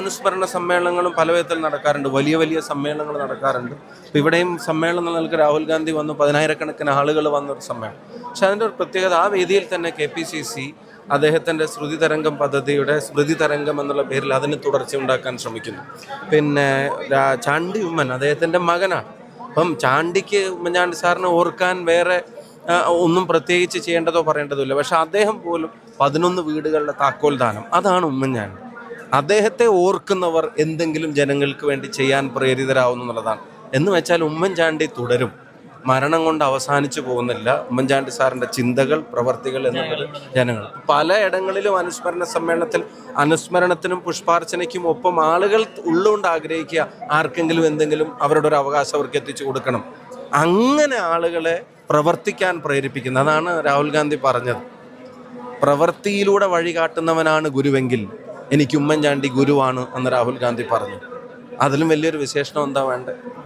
അനുസ്മരണ സമ്മേളനങ്ങളും പല വിധത്തിൽ നടക്കാറുണ്ട്. വലിയ വലിയ സമ്മേളനങ്ങൾ നടക്കാറുണ്ട്. ഇപ്പം ഇവിടെയും സമ്മേളനം നൽകി രാഹുൽ ഗാന്ധി വന്നു. പതിനായിരക്കണക്കിന് ആളുകൾ വന്നൊരു സമ്മേളനം. പക്ഷെ അതിന്റെ ഒരു പ്രത്യേകത ആ വേദിയിൽ തന്നെ കെ പി സി സി അദ്ദേഹത്തിന്റെ ശ്രുതി തരംഗം പദ്ധതിയുടെ സ്മൃതി തരംഗം എന്നുള്ള പേരിൽ അതിന് തുടർച്ച ഉണ്ടാക്കാൻ ശ്രമിക്കുന്നു. പിന്നെ ചാണ്ടി ഉമ്മൻ അദ്ദേഹത്തിന്റെ മകനാണ്. അപ്പം ചാണ്ടിക്ക് ഉമ്മൻചാണ്ടി സാറിനെ ഓർക്കാൻ വേറെ ഒന്നും പ്രത്യേകിച്ച് ചെയ്യേണ്ടതോ പറയേണ്ടതോ ഇല്ല. പക്ഷെ അദ്ദേഹം പോലും പതിനൊന്ന് വീടുകളുടെ താക്കോൽ ദാനം. അതാണ് ഉമ്മൻചാണ്ടി. അദ്ദേഹത്തെ ഓർക്കുന്നവർ എന്തെങ്കിലും ജനങ്ങൾക്ക് വേണ്ടി ചെയ്യാൻ പ്രേരിതരാകുന്നു എന്നുള്ളതാണ്. എന്ന് വെച്ചാൽ ഉമ്മൻചാണ്ടി തുടരും. മരണം കൊണ്ട് അവസാനിച്ചു പോകുന്നില്ല. ഉമ്മൻചാണ്ടി സാറിന്റെ ചിന്തകൾ പ്രവർത്തികൾ എന്നുള്ളത് ജനങ്ങൾ. പലയിടങ്ങളിലും അനുസ്മരണ സമ്മേളനത്തിൽ അനുസ്മരണത്തിനും പുഷ്പാർച്ചനയ്ക്കും ഒപ്പം ആളുകൾ ഉള്ളുകൊണ്ട് ആഗ്രഹിക്കുക ആർക്കെങ്കിലും എന്തെങ്കിലും അവരുടെ ഒരു അവകാശം അവർക്ക് എത്തിച്ചു കൊടുക്കണം. അങ്ങനെ ആളുകളെ പ്രവർത്തിക്കാൻ പ്രേരിപ്പിക്കുന്നത് അതാണ് രാഹുൽ ഗാന്ധി പറഞ്ഞത്. പ്രവൃത്തിയിലൂടെ വഴി കാട്ടുന്നവനാണ് ഗുരുവെങ്കിൽ എനിക്ക് ഉമ്മൻചാണ്ടി ഗുരുവാണ് എന്ന് രാഹുൽ ഗാന്ധി പറഞ്ഞു. അതിലും വലിയൊരു വിശേഷണം എന്താ വേണ്ടത്?